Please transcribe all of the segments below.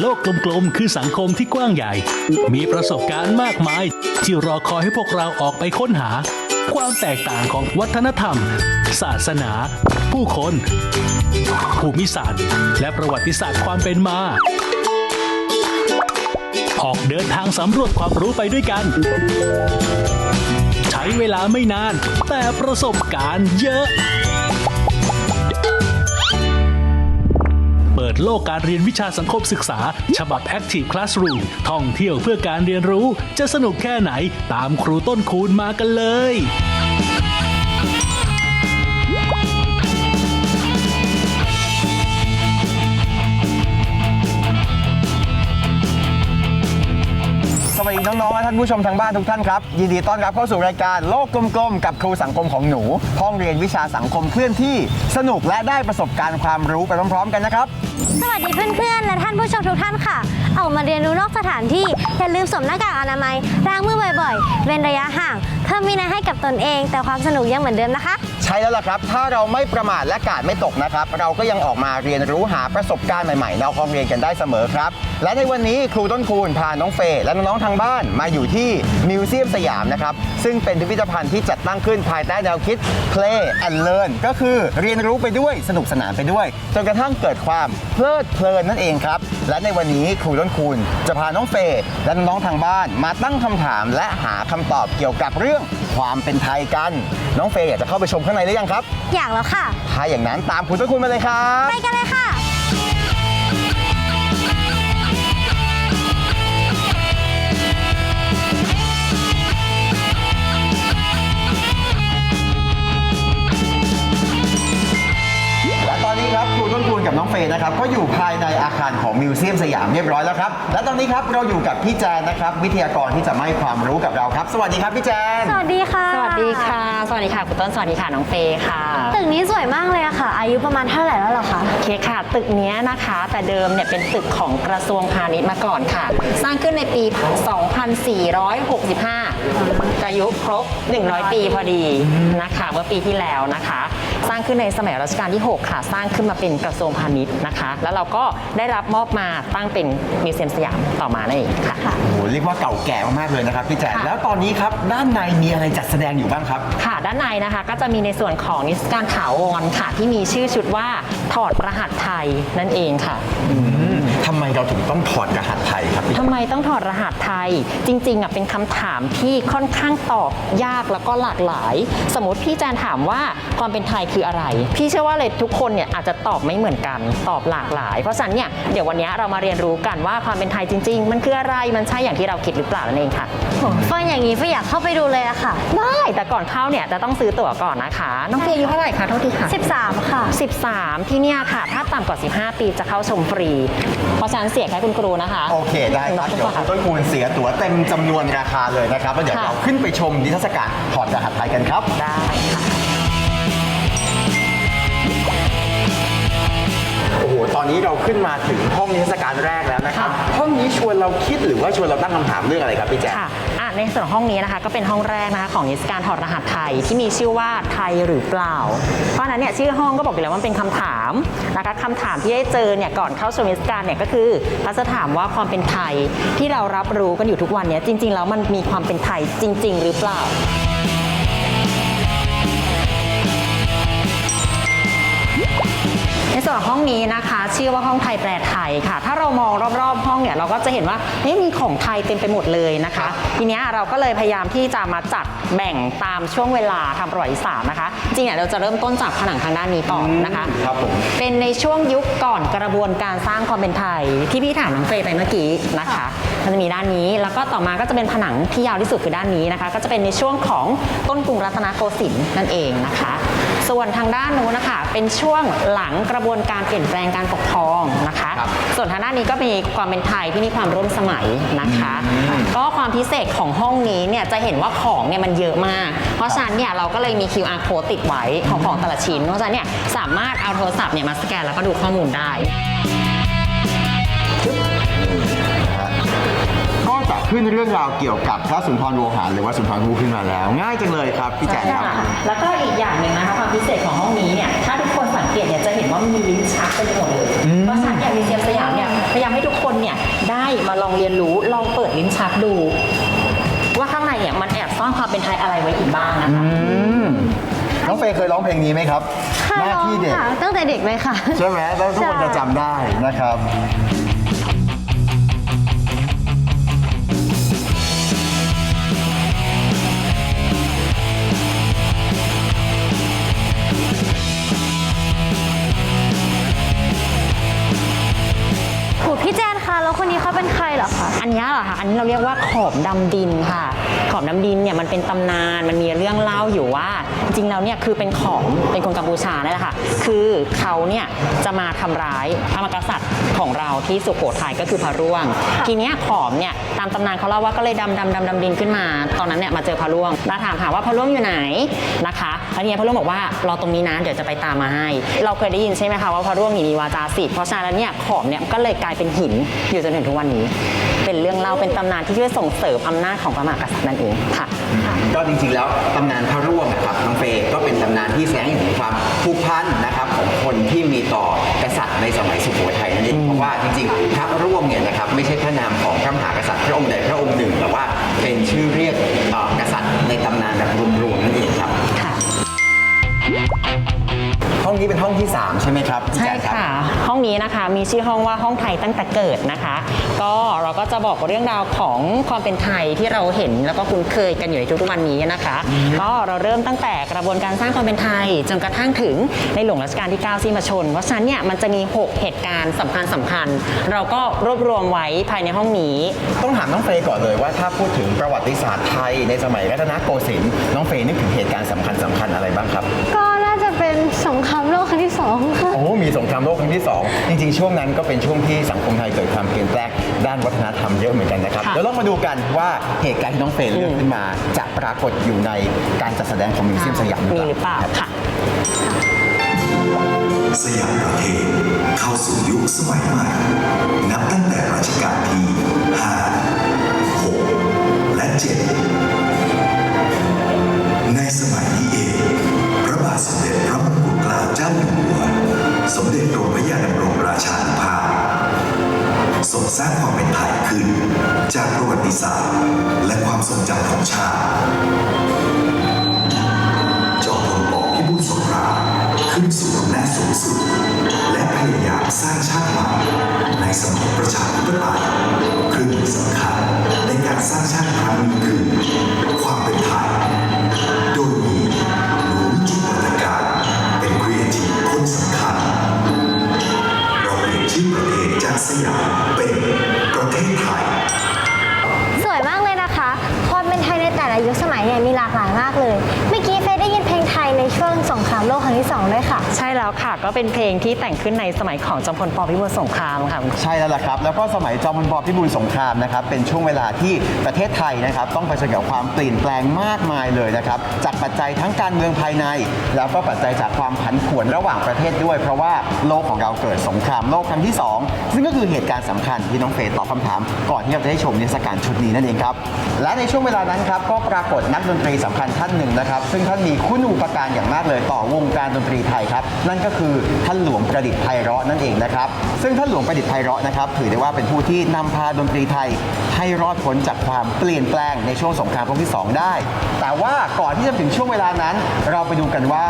โลกกลมๆ คือสังคมที่กว้างใหญ่ มีประสบการณ์มากมาย ที่รอคอยให้พวกเราออกไปค้นหา ความแตกต่างของวัฒนธรรม ศาสนา ผู้คน ภูมิศาสตร์ และประวัติศาสตร์ความเป็นมา ออกเดินทางสำรวจความรู้ไปด้วยกัน ใช้เวลาไม่นาน แต่ประสบการณ์เยอะ เปิดโลกการเรียนวิชาสังคมศึกษา ฉบับ Active Classroom ท่องเที่ยวเพื่อการเรียนรู้ จะสนุกแค่ไหนตามครูต้นคูณมากันเลย วัสดีน้องๆและท่านผู้ชมทางบ้านทุกท่านครับ ยินดีต้อนรับเข้าสู่รายการโลกกลมๆ กับครูสังคมของหนู ห้องเรียนวิชาสังคมเคลื่อนที่สนุกและได้ประสบการณ์ความรู้ไปพร้อมๆ กันนะครับ สวัสดีเพื่อนๆ และท่านผู้ชมทุกท่านค่ะ ออกมาเรียนรู้นอกสถานที่ อย่าลืมสวมหน้ากากอนามัยล้างมือบ่อยๆ เว้นระยะห่าง เพิ่มวินัยให้กับตนเอง แต่ความสนุกยังเหมือนเดิมนะคะ ใช่แล้วล่ะครับ ถ้าเราไม่ประมาทและกาดไม่ตกนะครับ เราก็ยังออกมาเรียนรู้หาประสบการณ์ใหม่ๆนห้องเรียนกันได้เสมอครับ และในวันนี้ครูต้นคูณพาน้องเฟย์และน้องๆทางบ้านมาอยู่ที่มิวเซียมสยามนะครับ ซึ่งเป็นพิพิธภัณฑ์ที่จัดตั้งขึ้นภายใต้แนวคิด play and learn ก็คือเรียนรู้ไปด้วยสนุกสนานไปด้วย จนกระทั่งเกิดความเพลิดเพลินนั่นเองครับ และในวันนี้ครูต้นคูณจะพาน้องเฟย์และน้องๆทางบ้าน มาตั้งคำถามและหาคำตอบเกี่ยวกับเรื่อง ความเป็นไทยกัน น้องเฟย์อยากจะเข้าไปชมข้างในหรือยังครับ อยากแล้วค่ะ ถ้าอย่างนั้นตามคุณต้นคุณมาเลยครับ ไปกันเลย กับน้องเฟย์นะครับก็อยู่ภายในอาคารของมิวเซียมสยามเรียบร้อยแล้วครับ และตอนนี้ครับเราอยู่กับพี่แจนนะครับวิทยากรที่จะมาให้ความรู้กับเราครับ สวัสดีครับพี่แจน สวัสดีค่ะ สวัสดีค่ะ สวัสดีค่ะคุณต้น สวัสดีค่ะน้องเฟย์ค่ะ ตึกนี้สวยมากเลยอะค่ะ อายุประมาณเท่าไหร่แล้วเหรอคะ โอเคค่ะ ตึกเนี้ยนะคะ แต่เดิมเนี่ยเป็นตึกของกระทรวงพาณิชย์มาก่อนค่ะ สร้างขึ้นในปี 2465อายุครบ 100 ปีพอดีนะคะเมื่อปีที่แล้วนะคะ สร้างขึ้นในสมัยรัชกาลที่ 6 ค่ะ สร้างขึ้นมาเป็นกระทรวงพาณิชย์นะคะ แล้วเราก็ได้รับมอบมาตั้งเป็นมิวเซียมสยามต่อมานั่นเองค่ะโอ้โหเรียกว่าเก่าแก่มากๆเลยนะครับพี่แจนค่ะแล้วตอนนี้ครับด้านในมีอะไรจัดแสดงอยู่บ้างครับ ค่ะ ด้านในนะคะก็จะมีในส่วนของนิทรรศการถาวรค่ะ ที่มีชื่อชุดว่าถอดรหัสไทยนั่นเองค่ะทำไม เราถึงต้องถอดรหัสไทยครับพี่ ทำไมต้องถอดรหัสไทย จริงๆอะเป็นคำถามที่ค่อนข้างตอบยากแล้วก็หลากหลาย สมมติพี่แจนถามว่าความเป็นไทยคืออะไร พี่เชื่อว่าเลยทุกคนเนี่ยอาจจะตอบไม่เหมือนกัน ตอบหลากหลาย เพราะฉะนั้นเนี่ยเดี๋ยววันนี้เรามาเรียนรู้กันว่าความเป็นไทยจริง ๆ มันคืออะไรมันใช่อย่างที่เราคิดหรือเปล่านั่นเองค่ะ โหเฟิร์นอย่างนี้เฟิร์นอยากเข้าไปดูเลยอะค่ะ ได้แต่ก่อนเข้าเนี่ยจะต้องซื้อตั๋วก่อนนะคะ น้องเฟย์อายุเท่าไหร่คะเท่าที่ค่ะ 13 ค่ะ 13 ที่เนี่ยค่ะ ถ้าต่ำกว่า 15 ปีจะเข้าชมฟรี เพราะฉะนั้นเสียแค่คุณครูนะคะโอเคได้ครับเดี๋ยวคุณต้นคูณเสียตั๋วเต็มจำนวนราคาเลยนะครับแล้วเดี๋ยวค่ะเราขึ้นไปชมนิทรรศการถอดรหัสไทยกันครับได้ค่ะโอ้โหตอนนี้เราขึ้นมาถึงห้องนิทรรศการแรกแล้วนะครับ ห้องนี้ชวนเราคิดหรือว่าชวนเราตั้งคำถามเรื่องอะไรครับพี่แจ๊คค่ะอะ ในส่วนห้องนี้นะคะ ก็เป็นห้องแรกนะคะของนิทรรศการถอดรหัสไทยที่มีชื่อว่าไทยหรือเปล่า เพราะฉะนั้นเนี่ยชื่อห้องก็บอกอยู่แล้วว่าเป็นคำถามนะคะคำถามที่ได้เจอเนี่ยก่อนเข้าชมนิทรรศการเนี่ยก็คือเขาจะถามว่าความเป็นไทยที่เรารับรู้กันอยู่ทุกวันเนี้จริงๆแล้วมันมีความเป็นไทยจริง ๆ หรือเปล่า องห้องนี้นะคะ ชื่อว่าห้องไทยแปลไทยค่ะ ถ้าเรามองรอบๆ ห้องเนี่ยเราก็จะเห็นว่าเฮ้ยมีของไทยเต็มไปหมดเลยนะคะ ทีเนี้ยเราก็เลยพยายามที่จะมาจัดแบ่งตามช่วงเวลาทางประวัติศาสตร์นะคะ จริงๆเนี่ยเราจะเริ่มต้นจากผนังทางด้านนี้ก่อนนะคะ ครับผม เป็นในช่วงยุคก่อนกระบวนการสร้างความเป็นไทย ที่พี่ถามน้องเฟย์ไปเมื่อกี้นะคะมันจะมีด้านนี้แล้วก็ต่อมาก็จะเป็นผนังที่ยาวที่สุดคือด้านนี้นะคะ ก็จะเป็นในช่วงของต้นกรุงรัตนโกสินทร์นั่นเองนะคะ ส่วนทางด้านนู้นนะคะ เป็นช่วงหลังกระบวนการเปลี่ยนแปลงการปกครองนะคะครับส่วนทางด้านนี้ก็มีความเป็นไทยที่มีความร่วมสมัยนะคะ ก็ความพิเศษของห้องนี้เนี่ยจะเห็นว่าของเนี่ยมันเยอะมาก เพราะฉะนั้นเนี่ยเราก็เลยมี QR code ติดไว้ของของแต่ละชิ้น เพราะฉะนั้นเนี่ยสามารถเอาโทรศัพท์เนี่ยมาสแกนแล้วก็ดูข้อมูลได้ก็จะ ขึ้นเรื่องราวเกี่ยวกับพระสุนทรโวหารหรือว่าสุนทรภู่ขึ้นมาแล้ว ง่ายจังเลยครับพี่แจ๊คครับ แล้วก็อีกอย่างหนึ่งนะคะความพิเศษของห้องนี้เนี่ยถ้าทุกคนสังเกตเนี่ยจะเห็นว่ามีลิ้นชักเป็นหมดเลยเพราะฉะนั้นเนี่ยมิวเซียมสยามเนี่ยพยายามให้ทุกคนเนี่ยองเรียนรู้ลองเปิดลิ้นชักดู ว่าข้างในเนี่ยมันแอบซ่อนความเป็นไทยอะไรไว้อีกบ้างนะคะน้องเฟย์เคยร้องเพลงนี้ไหมครับหน้าที่เด็กค่ะตั้งแต่เด็กเลยค่ะ ใช่ไหมแล้วทุกคนใช่จะจำได้นะครับ แจนคะแล้วคนนี้เขาเป็นใครเหรอคะ อันเนี้ยเหรอคะ อันนี้เราเรียกว่าขอบดำดินค่ะ ขอบดำดินเนี่ยมันเป็นตำนาน มันมีเรื่องเล่าอยู่ว่า จริงๆแล้วเนี่ยคือเป็นของเป็นคนกัมพูชานั่นแหละค่ะ คือเขาเนี่ยจะมาทำร้ายพระมหากษัตริย์ของเราที่สุโขทัยก็คือพระร่วง ทีเนี้ยขอมเนี่ยตามตำนานเขาเล่าว่าก็เลยดำดำดำดำดินขึ้นมา ตอนนั้นเนี่ยมาเจอพระร่วงมาถามหาว่าพระร่วงอยู่ไหนนะคะแล้วทีเนี้ยพระร่วงบอกว่ารอตรงนี้นะเดี๋ยวจะไปตามมาให้ เราเคยได้ยินใช่ไหมคะว่าพระร่วงนี่มีวาจาสิทธิ์เพราะฉะนั้นแล้วเนี่ยขอมเนี่ยก็เลยกลายเป็นหินอยู่จนถึงทุกวันนี้ เป็นเรื่องเล่าเป็นตำนานที่ช่วยส่งเสริมอำนาจของพระมหากษัตริย์นั่นเองค่ะ ก็จริงๆแล้วตำนานพระร่วงนะครับน้องเฟย์ก็เป็นตำนานที่แสดงให้เห็นถึงความผูกพันนะครับของคนที่มีต่อกษัตริย์ในสมัยสุโขทัยนั่นเองเพราะว่าจริงๆ พระร่วงเนี่ยนะครับไม่ใช่พระนามของพระมหากษัตริย์พระองค์ใดพระองค์หนึ่งแต่ว่าเป็นชื่อเรียกเอ่อกษัตริย์ในตำนานแบบรวมๆนั่นเองครับ ห้องนี้เป็นห้องที่ 3 ใช่ไหมครับพี่ใช่แจ๊รับ ค่ะ ห้องนี้นะคะมีชื่อห้องว่าห้องไทยตั้งแต่เกิดนะคะ ก็เราก็จะบอกเรื่องราวของความเป็นไทยที่เราเห็นแล้วก็คุ้นเคยกันอยู่ในทุกๆวันนี้นะคะ ก็เราเริ่มตั้งแต่กระบวนการสร้างความเป็นไทยจนกระทั่งถึงในหลวงรัชกาลที่ 9 ที่มาชน เพราะฉะนั้นเนี่ยมันจะมี 6 เหตุการณ์สำคัญสำคัญเราก็รวบรวมไว้ภายในห้องนี้ ต้องถามน้องเฟย์ก่อนเลยว่าถ้าพูดถึงประวัติศาสตร์ไทยในสมัยรัตนโกสินทร์น้องเฟย์นึกถึงเหตุการณ์สำคัญสำคัญอะไรบ้างครับ ก็ ครามโลกครั้งที่สองค่ะ โอ้ มีสงครามโลกครั้งที่ 2 จริงๆ ช่วงนั้นก็เป็นช่วงที่สังคมไทยเกิดความเปลี่ยนแปลงด้านวัฒนธรรมเยอะเหมือนกันนะครับ ค่ะเดี๋ยวลองมาดูกันว่าเหตุการณ์ที่น้องเฟย์เลือกขึ้นมา จะปรากฏอยู่ในการจัดแสดงของมิวเซียมสยามมีหรือเปล่าค่ะ สยามประเทศเข้าสู่ยุคสมัยใหม่ นับตั้งแต่รัชกาลที่ 5 6 และ 7 ในสมัย สมเด็จกรมพระยาดำรงราชานุภาพทรงสร้างความเป็นไทยขึ้น จากประวัติศาสตร์ และความทรงจำของชาติจอมพลปพิบูลสงครามขึ้นสู่อำนาจสูงสุด และพยายามสร้างชาติใหม่ในสมัยประชาธิปไตย ก็เป็นเพลงที่แต่งขึ้นในสมัยของจอมพลปพิบูลสงครามค่ะใช่แล้วล่ะครับ แล้วก็สมัยจอมพลปพิบูลสงครามนะครับเป็นช่วงเวลาที่ประเทศไทยนะครับต้องเผชิญกับความเปลี่ยนแปลงมากมายเลยนะครับจากปัจจัยทั้งการเมืองภายใน แล้วก็ปัจจัยจากความผันผวนระหว่างประเทศด้วย เพราะว่าโลกของเราเกิดสงครามโลกครั้งที่ 2 ซึ่งก็คือเหตุการณ์สำคัญที่น้องเฟย์ตอบคำถาม ก่อนที่เราจะได้ชมนิทรรศการชุดนี้นั่นเองครับและในช่วงเวลานั้นครับก็ปรากฏนักดนตรีสำคัญท่านหนึ่งนะครับ ซึ่งท่านมีคุณูปการอย่างมากเลยต่อวงการดนตรีไทยครับนั่นก็คือท่านหลวงประดิษฐ์ไพเราะนั่นเองนะครับ ซึ่งท่านหลวงประดิษฐ์ไพเราะนะครับถือได้ว่าเป็นผู้ที่นำพาดนตรีไทยให้รอดพ้นจากความเปลี่ยนแปลงในช่วงสงครามโลกที่ 2 ได้ แต่ว่าก่อนที่จะถึงช่วงเวลานั้น เราไปดูกันว่า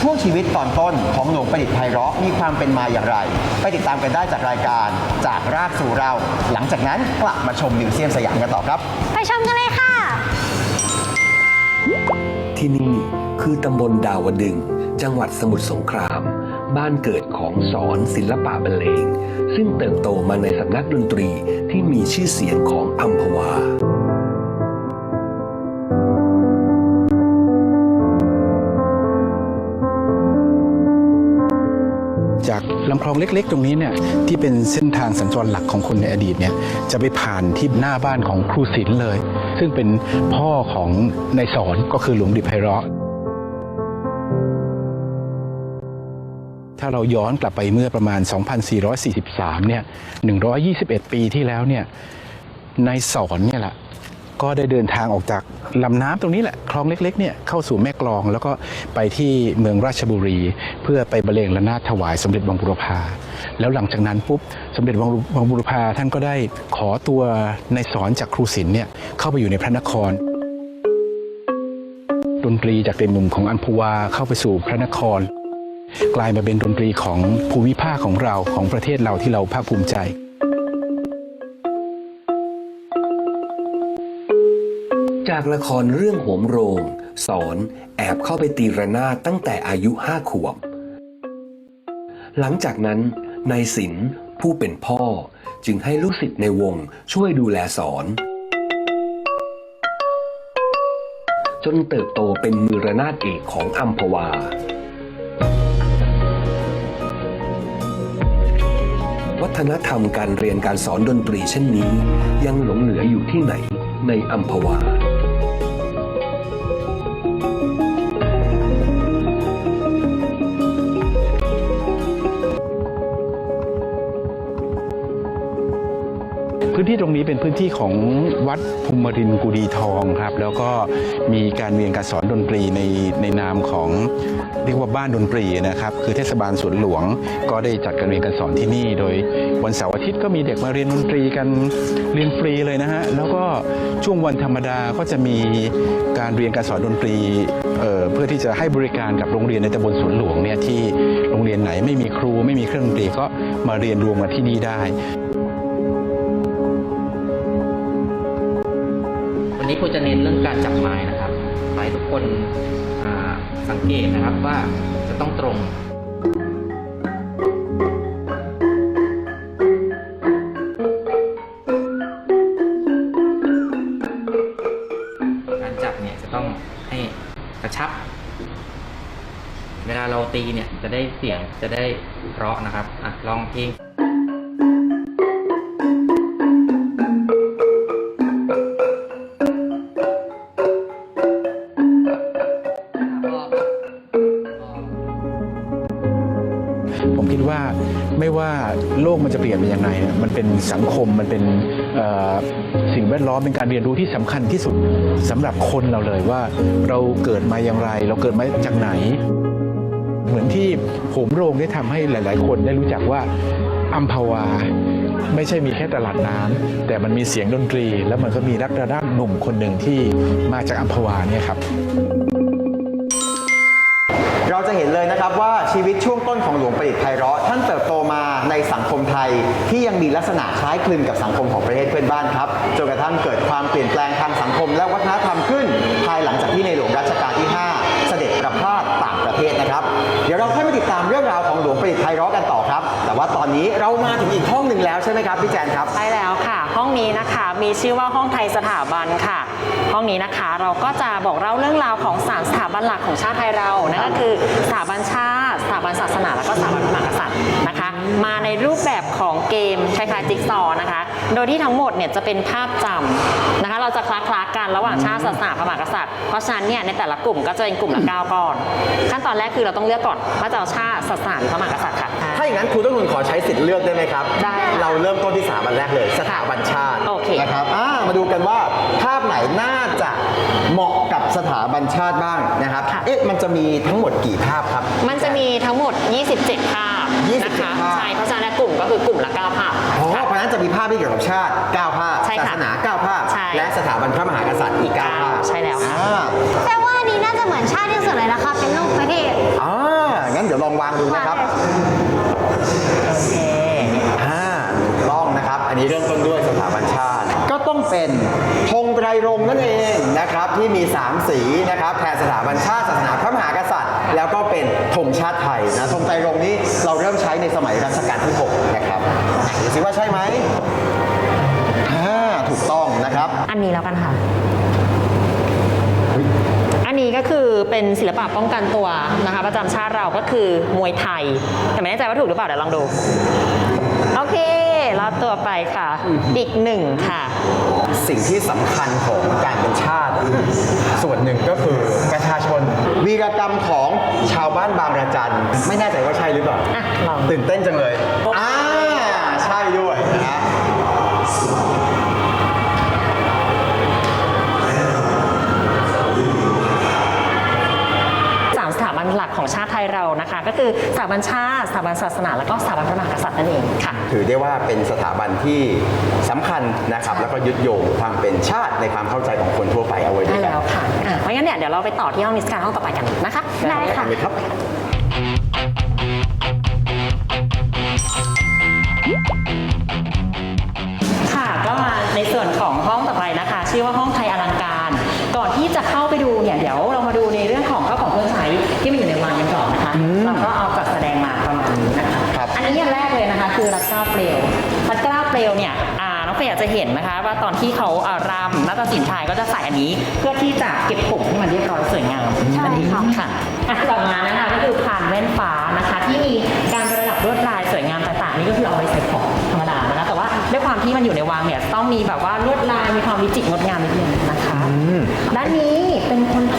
ช่วงชีวิตตอนต้นของหลวงประดิษฐ์ไพเราะมีความเป็นมาอย่างไร ไปติดตามกันได้จากรายการจากรากสู่เรา หลังจากนั้นกลับมาชมมิวเซียมสยามกันต่อครับ ไปชมกันเลยค่ะ ที่นี่คือตำบลดาวดึง จังหวัดสมุทรสงคราม บ้านเกิดของสอนศิลปะบรรเลง ซึ่งเติบโตมาในสำนักดนตรีที่มีชื่อเสียงของอัมพวาจากลำคลองเล็ก ๆ ตรงนี้เนี่ยที่เป็นเส้นทางสัญจรหลักของคนในอดีตเนี่ยจะไปผ่านที่หน้าบ้านของครูศิลป์เลย ซึ่งเป็นพ่อของนายสอนก็คือหลวงดิษฐ์ไพเราะาเราย้อนกลับไปเมื่อประมาณ 2443 เนี่ย 121 ปีที่แล้วเนี่ยนายสอนเนี่ยแหละก็ได้เดินทางออกจากลำน้ำตรงนี้แหละคลองเล็กๆเนี่ยเข้าสู่แม่กลองแล้วก็ไปที่เมืองราชบุรี เพื่อไปบรรเลงระนาดถวายสมเด็จวังบุรพา แล้วหลังจากนั้นปุ๊บสมเด็จวังบุรพาท่านก็ได้ขอตัวในสอนจากครูศิลป์เนี่ยเข้าไปอยู่ในพระนครดนตรีจากเด่นหนุ่มของอัมพวาเข้าไปสู่พระนคร กลายมาเป็นดนตรีของภูมิภาคของเราของประเทศเราที่เราภาคภูมิใจจากละครเรื่องโหมโรง สอนแอบเข้าไปตีระนาดตั้งแต่อายุห้าขวบ หลังจากนั้นนายศิลป์ผู้เป็นพ่อจึงให้ลูกศิษย์ในวงช่วยดูแลสอน จนเติบโตเป็นมือระนาดเอกของอัมพวา ฒนธรรมการเรียนการสอนดนตรีเช่นนี้ ยังหลงเหลืออยู่ที่ไหนในอัมพวา นที่ตรงนี้เป็นพื้นที่ของวัดภูมิรินกุดีทองครับ แล้วก็มีการเรียนการสอนดนตรีในในนามของเรียกว่าบ้านดนตรีนะครับ คือเทศบาลสวนหลวง ก็ได้จัดการเรียนการสอนที่นี่ โดยวันเสาร์อาทิตย์ก็มีเด็กมาเรียนดนตรีกันเรียนฟรีเลยนะฮะแล้วก็ช่วงวันธรรมดาก็จะมีการเรียนการสอนดนตรีเเพื่อที่จะให้บริการกับโรงเรียนในตำบลสวนหลวงเนี่ยที่โรงเรียนไหนไม่มีครูไม่มีเครื่องดนตรีก็มาเรียนรวมกันที่นี่ได้ รูจะเน้นเรื่องการจับไม้นะครับไม้ทุกคนสังเกตนะครับว่าจะต้องตรงการจับเนี่ยจะต้องให้กระชับ เวลาเราตีเนี่ยจะได้เสียงจะได้เพราะนะครับอะลองเพลง ลกมันจะเปลี่ยนไปยังไงเนี่ยมันเป็นสังคมมันเป็นสิ่งแวดล้อมเป็นการเรียนรู้ที่สำคัญที่สุดสำหรับคนเราเลยว่าเราเกิดมาอย่างไร เราเกิดมาจากไหน เหมือนที่โหมโรงได้ทำให้หลาย ๆ คนได้รู้จักว่าอัมพวาไม่ใช่มีแค่ตลาดน้ำแต่มันมีเสียงดนตรี แล้วมันก็มีนักระดับหนุ่มคนหนึ่งที่มาจากอัมพวาเนี่ยครับ เห็นเลยนะครับว่าชีวิตช่วงต้นของหลวงประดิษฐ์ไพเราะท่านเติบโตมาในสังคมไทยที่ยังมีลักษณะคล้ายคลึงกับสังคมของประเทศเพื่อนบ้านครับจนกระทั่งเกิดความเปลี่ยนแปลงทางสังคมและวัฒนธรรมขึ้น ภายหลังจากที่ในหลวงรัชกาลที่ 5 เสด็จประพาสต่างประเทศนะครับ เดี๋ยวเราค่อยมาติดตามเรื่องราวของหลวงประดิษฐ์ไพเราะกันต่อครับ แต่ว่าตอนนี้เรามาถึงอีกห้องหนึ่งแล้วใช่ไหมครับพี่แจนครับใช่แล้วค่ะ ห้องนี้นะคะมีชื่อว่าห้องไทยสถาบันค่ะ ห้องนี้นะคะ เราก็จะบอกเล่าเรื่องราวของสามสถาบันหลักของชาติไทยเรานั่นก็คือสถาบันชาติสถาบันศาสนา และก็สถาบันพระมหากษัตริย์นะคะ มาในรูปแบบของเกมคล้ายๆจิ๊กซอว์นะคะ โดยที่ทั้งหมดเนี่ยจะเป็นภาพจำนะคะ เราจะคล้ากันระหว่างชาติศาสนาพระมหากษัตริย์เพราะฉะนั้นเนี่ยในแต่ละกลุ่มก็จะเป็นกลุ่มละเก้าก้อน ขั้นตอนแรกคือเราต้องเลือกก่อนว่าจะเอาชาติศาสนาหรือพระมหากษัตริย์ค่ะ ถ้าอย่างนั้นครูต้นทุนขอใช้สิทธิ์เลือกได้ไหมครับ ได้เราเริ่มต้นที่สถาบันแรกเลย สถาบันชาติโอเคนะครับอ่ามาดูกันว่าภาพไหนหน่า เหมาะกับสถาบันชาติบ้างนะครับ ค่ะ เอ๊ะมันจะมีทั้งหมดกี่ภาพครับ มันจะมีทั้งหมด 27 ภาพ27นะคะ ภาพ ใช่ เพราะฉะนั้นกลุ่มก็คือกลุ่มละ 9 ภาพ อ๋อค่ะเพราะฉะนั้นจะมีภาพที่เกี่ยวกับชาติ 9 ภาพใช่ศาค่ะสนา 9 ภาพ ใช่และสถาบันพระมหากษัตริย์อีก 9 ภาพใช่แล้วค่ะ อ่าแต่ว่าอันนี้น่าจะเหมือนชาติที่สุดเลยนะคะ เป็นรูปประเทศอ่างั้นเดี๋ยวลองวางดูนะครับโอเคอ่าถูกต้องนะครับ อันนี้เริ่มต้นด้วยสถาบันชาติ ก็ต้องเป็นธงไตรรงค์นั่นเอง นะครับที่มี 3 สีนะครับแทนสถาบันชาติศาสนาพระมหากษัตริย์ แล้วก็เป็นธงชาติไทยนะธงไตรรงค์นี้เราเริ่มใช้ในสมัยรัชกาลที่ 6 นะครับดูสิว่าใช่ไหมอ่าถูกต้องนะครับ อันนี้แล้วกันค่ะ อันนี้ก็คือเป็นศิลปะป้องกันตัวนะคะ ประจำชาติเราก็คือมวยไทย แต่ไม่แน่ใจว่าถูกหรือเปล่าเดี๋ยวลองดู โอเคแล้วตัวไปค่ะ อีกหนึ่งค่ะ สิ่งที่สำคัญของการเป็นชาติ ส่วนหนึ่งก็คือประชาชน วีรกรรมของชาวบ้านบางระจัน ไม่แน่ใจว่าใช่หรือเปล่า อะลอง ตื่นเต้นจังเลย อ่า ใช่ด้วยนะ คะก็คือคือสถาบันชาติ สถาบันศาสนา แล้วก็สถาบันพระมหากษัตริย์นั่นเองค่ะ ถือได้ว่าเป็นสถาบันที่สำคัญนะครับ แล้วก็ยึดโยงความเป็นชาติในความเข้าใจของคนทั่วไปเอาไว้ด้ได้วยกันแล้วค่ะอะเพราะงั้นเนี่ยเดี๋ยวเราไปต่อที่ห้องนิสการห้องต่อไปกันนะคะ ได้ค่ะไหมครับาอ่ารำนาฏศิลป์ไทยก็จะใส่อันนี้ เพื่อที่จะเก็บผมให้มันเรียบร้อยสวยงามใช่ค่ะ ค่ะอะต่อมานะคะก็คือผ่านแว่นฟ้านะคะ ที่มีการประดับลวดลายสวยงามต่างๆนี่ก็คือเอาไว้ใส่ของธรรมดานะคะแต่ว่าด้วยความที่มันอยู่ในวังเนี่ยต้องมีแบบว่าลวดลายมีความวิจิตรงดงามนิดนึงนะคะด้านนี้เป็นคนโท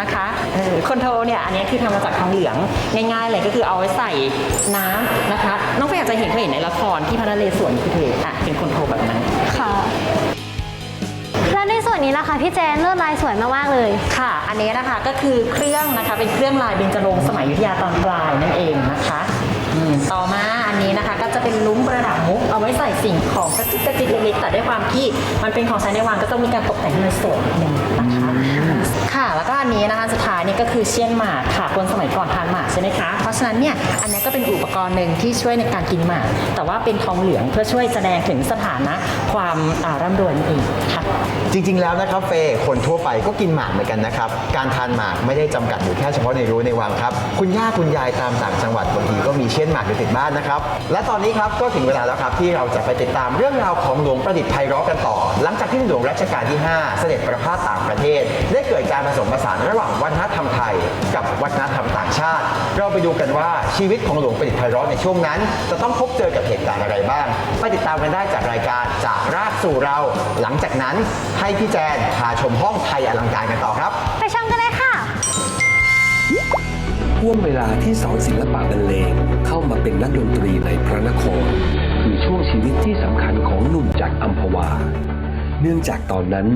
นะคะเออคนโทเนี่ยอันนี้คือทำมาจากทองเหลืองง่ายๆเลยก็คือเอาไว้ใส่น้ำนะคะ น้องเฟย์อาจจะเห็นเคยเห็นในละครที่พระนเรศวรคือเทอะเป็นคนโทแบบนั้น ค่ะ แล้วในส่วนนี้ล่ะคะพี่แจนเลิศลายสวยมากๆเลย ค่ะ อันนี้นะคะก็คือเครื่องนะคะเป็นเครื่องลายเบญจรงค์สมัยอยุธยาตอนปลายนั่นเองนะคะอืมต่อมาอันนี้นะคะก็จะเป็นลุ้มประดับมุกเอาไว้ใส่สิ่งของกระจิกกระจิกเล็กๆแต่ด้วยความที่มันเป็นของใช้ในวังก็ต้องมีการตกแต่งให้มันสวยนิดนึงนะคะ แล้วก็อันนี้นะคะสุดท้ายนี่ก็คือเชี่ยนหมากค่ะคนสมัยก่อนทานหมากใช่ไหมคะเพราะฉะนั้นเนี่ยอันนี้ก็เป็นอุปกรณ์หนึ่งที่ช่วยในการกินหมาก แต่ว่าเป็นทองเหลืองเพื่อช่วยแสดงถึงสถานะความอ่าร่ำรวยนั่นเองค่ะ จริง ๆ แล้วนะครับเฟย์คนทั่วไปก็กินหมากเหมือนกันนะครับ การทานหมากไม่ได้จำกัดอยู่แค่เฉพาะในรั้วในวังครับ คุณย่าคุณยายตามต่างจังหวัดบางทีก็มีเช่นหมากอยู่ติดบ้านนะครับ และตอนนี้ครับก็ถึงเวลาแล้วครับที่เราจะไปติดตามเรื่องราวของหลวงประดิษฐ์ไพเราะกันต่อ หลังจากที่ในหลวงรัชกาลที่ 5 เสด็จประพาสต่างประเทศ ได้เกิดการผสมผสานระหว่างวัฒนธรรมไทย กับวัฒนธรรมต่างชาติ เราไปดูกันว่าชีวิตของหลวงประดิษฐ์ไพเราะในช่วงนั้น จะต้องพบเจอกับเหตุการณ์อะไรบ้าง ไปติดตามกันได้จากรายการจากรากสู่เรา หลังจากนั้นให้พี่แจนพาชมห้องไทยอลังการกันต่อครับ ไปชมกันเลยค่ะห่วงเวลาที่สอนศิลปะบรรเลงเข้ามาเป็นนักดนตรีในพระนคร คือช่วงชีวิตที่สำคัญของหนุ่มจากอัมพวา เนื่องจากตอนนั้น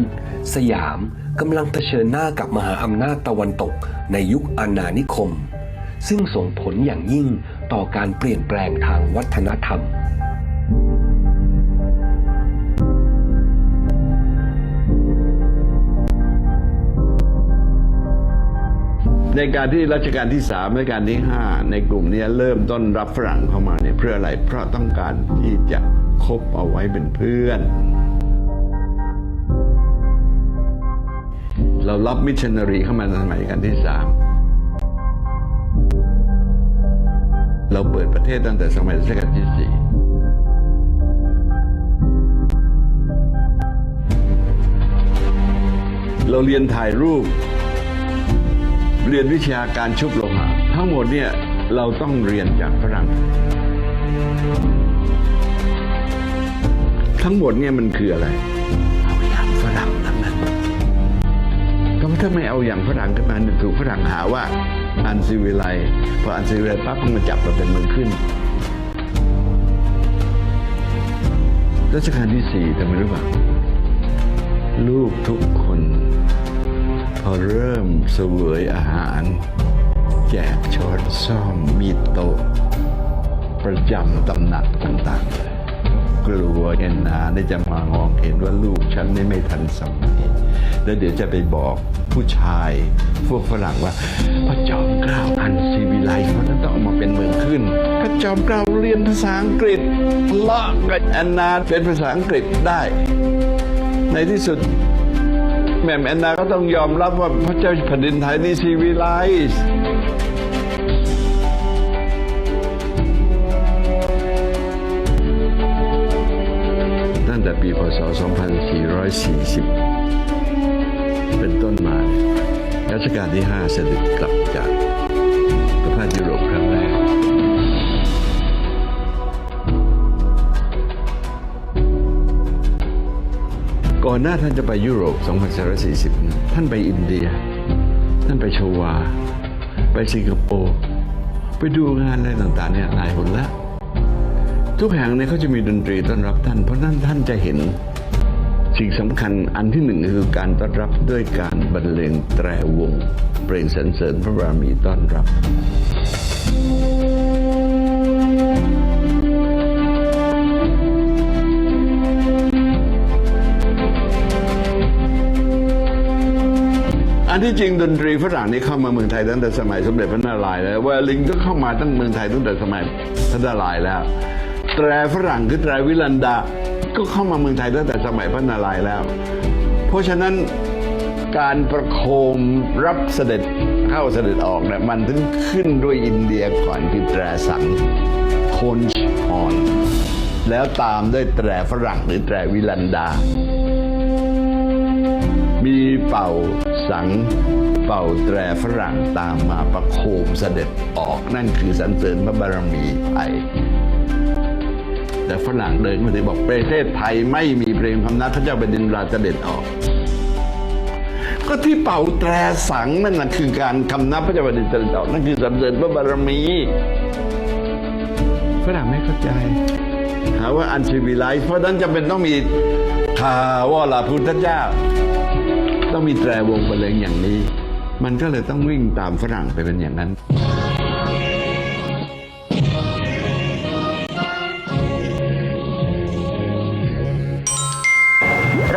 สยามกำลังเผชิญหน้ากับมหาอำนาจตะวันตกในยุคอาณานิคม ซึ่งส่งผลอย่างยิ่งต่อการเปลี่ยนแปลงทางวัฒนธรรมในการที่รัชกาลที่สามรัชกาลที่ห้าในกลุ่มนี้เริ่มต้นรับฝรั่งเข้ามาเนี่ยเพื่ออะไรเพราะต้องการที่จะคบเอาไว้เป็นเพื่อน เรารับมิชชันนารีเข้ามาในสมัยรัชกาลที่สามเราเปิดประเทศตั้งแต่สมัยรัชกาลที่สี่เราเรียนถ่ายรูป เรียนวิชาการชุบโลหะทั้งหมดเนี่ยเราต้องเรียนจากฝรั่ง ทั้งหมดเนี่ยมันคืออะไร ถ้าไม่เอาอย่างฝรั่งขึ้นมาเนี่ยถูกฝรั่งหาว่าอันซีวิไลพออันซีวิไลปั๊บมันมาจับเราเป็นเมืองขึ้นรัชกาลที่สี่ทำไมรู้ป่ะลูกทุกคน พอเริ่มเสวยอาหาร แจกช้อนซ่อมมีโต๊ะประจำตำหนักต่างๆเลยกลัวแอนนาได้จะมามองเห็นว่าลูกฉันนี่ไม่ทันสมัย แล้วเดี๋ยวจะไปบอกผู้ชายพวกฝรั่งว่าพระจอมเกล้าอันซีวิไลเขาจะต้องออกมาเป็นเมืองขึ้น พระจอมเกล้าเรียนภาษาอังกฤษเลาะกับแอนนาเป็นภาษาอังกฤษได้ ในที่สุดแม่แอนนาก็ต้องยอมรับว่าพระเจ้าแผ่นดินไทยนี่ซีวิไลซ์ตั้งแต่ปีพศ 2440 รัชกาลที่ 5 เสด็จกลับจากประเทศยุโรปครั้งแรกก่อนหน้าท่านจะไปยุโรป 2440นะท่านไปอินเดีย ท่านไปชวา ไปสิงคโปร์ ไปดูงานอะไรต่างๆเนี่ยหลายหนแล้ว ทุกแห่งเนี่ยเขาจะมีดนตรีต้อนรับท่าน เพราะนั้นท่านจะเห็น สิ่งสำคัญอันที่หนึ่งคือการต้อนรับด้วยการบรรเลงแตรวงเปล่งสรรเสริญพระบารมีต้อนรับอันที่จริงดนตรีฝรั่งนี่เข้ามาเมืองไทยตั้งแต่สมัยสมเด็จพระนารายณ์แล้ววโอลินก็เข้ามาตั้งเมืองไทยตั้งแต่สมัยพระนารายณ์แล้ว แตรฝรั่งคือแตรวิลันดา ก็เข้ามาเมืองไทยตั้งแต่สมัยพระนารายณ์แล้ว เพราะฉะนั้นการประโคมรับเสด็จเข้าเสด็จออกเนี่ยมันถึงขึ้นด้วยอินเดียก่อนคือแตรสังโคนชฮอน แล้วตามด้วยแตรฝรั่งหรือแตรวิลันดา มีเป่าสังเป่าแตรฝรั่งตามมาประโคมเสด็จออกนั่นคือสรรเสริญพระบารมีไทย แต่ฝรั่งเดินมาถึงบอกประเทศไทยไม่มีเพลงคำนับพระเจ้าแผ่นดินราเด็จออก ก็ที่เป่าแตรสังนั่นนะคือการคำนับพระเจ้าแผ่นดินเด็จออกนั่นคือสรรเสริญพระบารมีฝรั่งไม่เข้าใจหาว่าอันชีวิไลเพราะนั้นจำเป็นต้องมีข่าวว่าลาพุทธเจ้า ต้องมีแตรวงบรรเลงอย่างนี้ มันก็เลยต้องวิ่งตามฝรั่งไปเป็นอย่างนั้น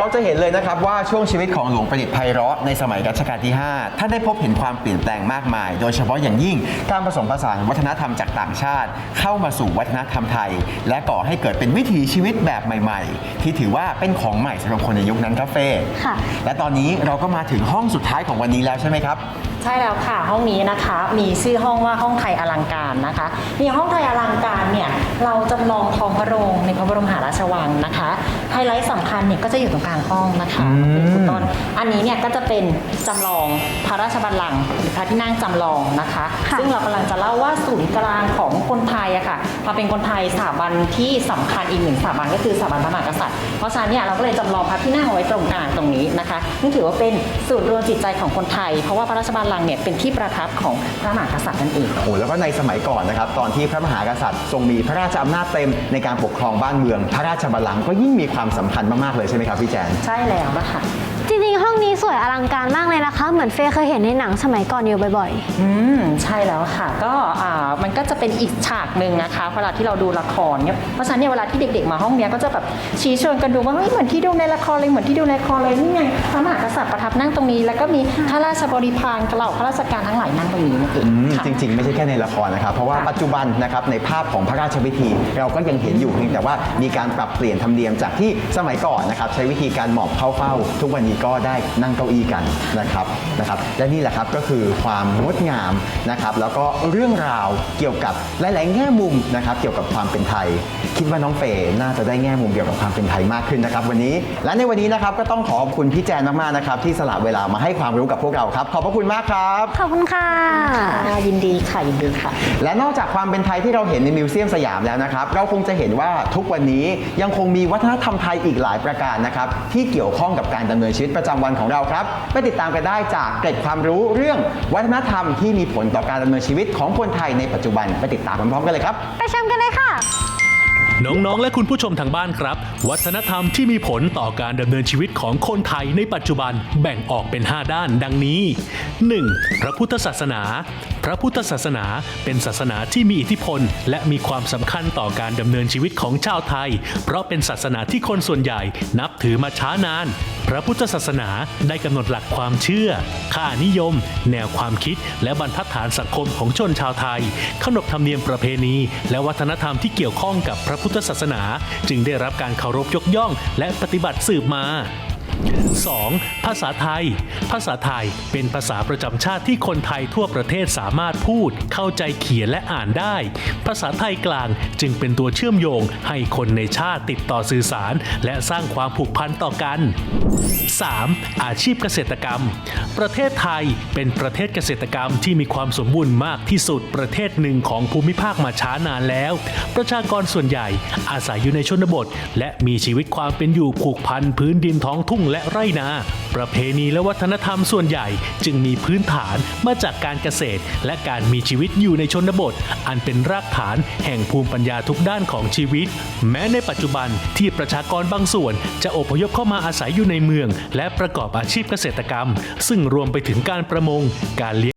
เราจะเห็นเลยนะครับว่าช่วงชีวิตของหลวงประดิษฐ์ไพเราะในสมัยรัชกาลที่ 5 ท่านได้พบเห็นความเปลี่ยนแปลงมากมาย โดยเฉพาะอย่างยิ่งการผสมผสานวัฒนธรรมจากต่างชาติ เข้ามาสู่วัฒนธรรมไทย และก่อให้เกิดเป็นวิถีชีวิตแบบใหม่ ๆ ที่ถือว่าเป็นของใหม่สำหรับคนในยุคนั้นครับเฟ่ค่ะ และตอนนี้เราก็มาถึงห้องสุดท้ายของวันนี้แล้วใช่ไหมครับ ใช่แล้วค่ะห้องนี้นะคะมีชื่อห้องว่าห้องไทยอลังการนะคะในห้องไทยอลังการเนี่ยเราจำลองท้องพระโรงในพระบรมมหาราชวังนะคะไฮไลท์สำคัญเนี่ยก็จะอยู่ตรงกลางห้องนะคะคุณต้นอันนี้เนี่ยก็จะเป็นจำลองพระราชบัลลังก์หรือพระที่นั่งจำลองนะคะค่ะซึ่งเรากำลังจะเล่าว่าศูนย์กลางของคนไทยอะค่ะมาเป็นคนไทยสถาบันที่สำคัญอีกหนึ่งสถาบันก็คือสถาบันพระมหากษัตริย์เพราะฉะนั้นเนี่ยเราก็เลยจำลองพระที่นั่งเอาไว้ตรงกลางตรงนี้นะคะนี่ถือว่าเป็นศูนย์รวมจิตใจของคนไทย เพราะว่าพระราชบัลลังก์เนี่ยเป็นที่ประทับของพระมหากษัตริย์นั่นเอง โอ้โหแล้วก็ในสมัยก่อนนะครับตอนที่พระมหากษัตริย์ ทรงมีพระราชอำนาจเต็มในการปกครองบ้านเมือง พระราชบัลลังก์ก็ยิ่งมีความสำคัญมากๆเลยใช่ไหมครับพี่แจน ใช่แล้วนะคะ จริงๆ ห้องนี้สวยอลังการมากเลยนะคะ เหมือนเฟยเคยเห็นในหนังสมัยก่อนอยู่บ่อยอืมใช่แล้วค่ะ ก็อ่ามันก็จะเป็นอีกฉากหนึ่งนะคะเวลาที่เราดูละครเนี่ยเพราะฉะนั้นเนี่ยเวลาที่เด็กๆมาห้องเนี้ยก็จะแบบชี้ชวนกันดูว่าเฮ้ยเหมือนที่ดูในละครเลยเหมือนที่ดูในละครเลยนี่ไงพระมหากษัตริย์ประทับนั่งตรงนี้ แล้วก็มีข้าราชบริพารเหล่าข้าราชการทั้งหลายนั่งตรงนี้นั่นเองอืมค่ะ จริง ๆ ไม่ใช่แค่ในละครนะครับ เพราะว่าค่ะปัจจุบันนะครับในภาพของพระราชพิธี เราก็ยังเห็นอยู่เพียงแต่ว่ามีการปรับเปลี่ยนธรรมเนียมจากที่สมัยก่อนนะครับใช้วิธีการหมอบเข้าเฝ้า ทุกวันนี้ก็ได้นั่งเก้าอี้กันนะครับนะครับ และนี่แหละครับก็คือความงดงามนะครับ แล้วก็เรื่องราวเกี่ยวกับหลาย ๆ แง่มุมนะครับ เกี่ยวกับความเป็นไทย คิดว่าน้องเฟย์น่าจะได้แง่มุมเกี่ยวกับความเป็นไทยมากขึ้นนะครับวันนี้ และในวันนี้นะครับก็ต้องขอขอบคุณพี่แจนมากๆนะครับที่สละเวลามาให้ความรู้กับพวกเราครับ ขอบพระคุณมากครับๆขอบคุณค่ะอ่ายินดีค่ะยินดีค่ะ และนอกจากความเป็นไทยที่เราเห็นในมิวเซียมสยามแล้วนะครับ เราคงจะเห็นว่าทุกวันนี้ยังคงมีวัฒนธรรมไทยอีกหลายประการนะครับที่เกี่ยวข้องกับการดำเนินชีวิตประจำวันของเราครับไปติดตามกันได้จากเกร็ดความรู้เรื่องวัฒนธรรมที่มีผลต่อการดำเนินชีวิตของคนไทยในปัจจุบันไปติดตามพร้อมๆกันเลยครับ ไปชมกันเลยค่ะ น้องๆ และคุณผู้ชมทางบ้านครับ วัฒนธรรมที่มีผลต่อการดำเนินชีวิตของคนไทยในปัจจุบันแบ่งออกเป็น 5 ด้านดังนี้ 1. พระพุทธศาสนา พระพุทธศาสนาเป็นศาสนาที่มีอิทธิพล และมีความสำคัญต่อการดำเนินชีวิตของชาวไทย เพราะเป็นศาสนาที่คนส่วนใหญ่นับถือมาช้านาน พระพุทธศาสนาได้กำหนดหลักความเชื่อ ค่านิยม แนวความคิด และบรรทัดฐานสังคมของชนชาวไทย ขนบธรรมเนียมประเพณี และวัฒนธรรมที่เกี่ยวข้องกับพระพุทธศาสนา จึงได้รับการเคารพยกย่อง และปฏิบัติสืบมา 2. ภาษาไทย ภาษาไทยเป็นภาษาประจำชาติที่คนไทยทั่วประเทศสามารถพูด เข้าใจเขียนและอ่านได้ ภาษาไทยกลางจึงเป็นตัวเชื่อมโยงให้คนในชาติติดต่อสื่อสาร และสร้างความผูกพันต่อกัน 3. อาชีพเกษตรกรรม ประเทศไทยเป็นประเทศเกษตรกรรมที่มีความสมบูรณ์มากที่สุดประเทศหนึ่งของภูมิภาคมาช้านานแล้ว ประชากรส่วนใหญ่อาศัยอยู่ในชนบท และมีชีวิตความเป็นอยู่ผูกพันพื้นดินท้องทุ่งและไร่นา ประเพณีและวัฒนธรรมส่วนใหญ่จึงมีพื้นฐานมาจากการเกษตร และการมีชีวิตอยู่ในชนบท อันเป็นรากฐานแห่งภูมิปัญญาทุกด้านของชีวิต แม้ในปัจจุบันที่ประชากรบางส่วนจะอพยพเข้ามาอาศัยอยู่ในเมืองและประกอบอาชีพเกษตรกรรม ซึ่งรวมไปถึงการประมงการเลี้ยง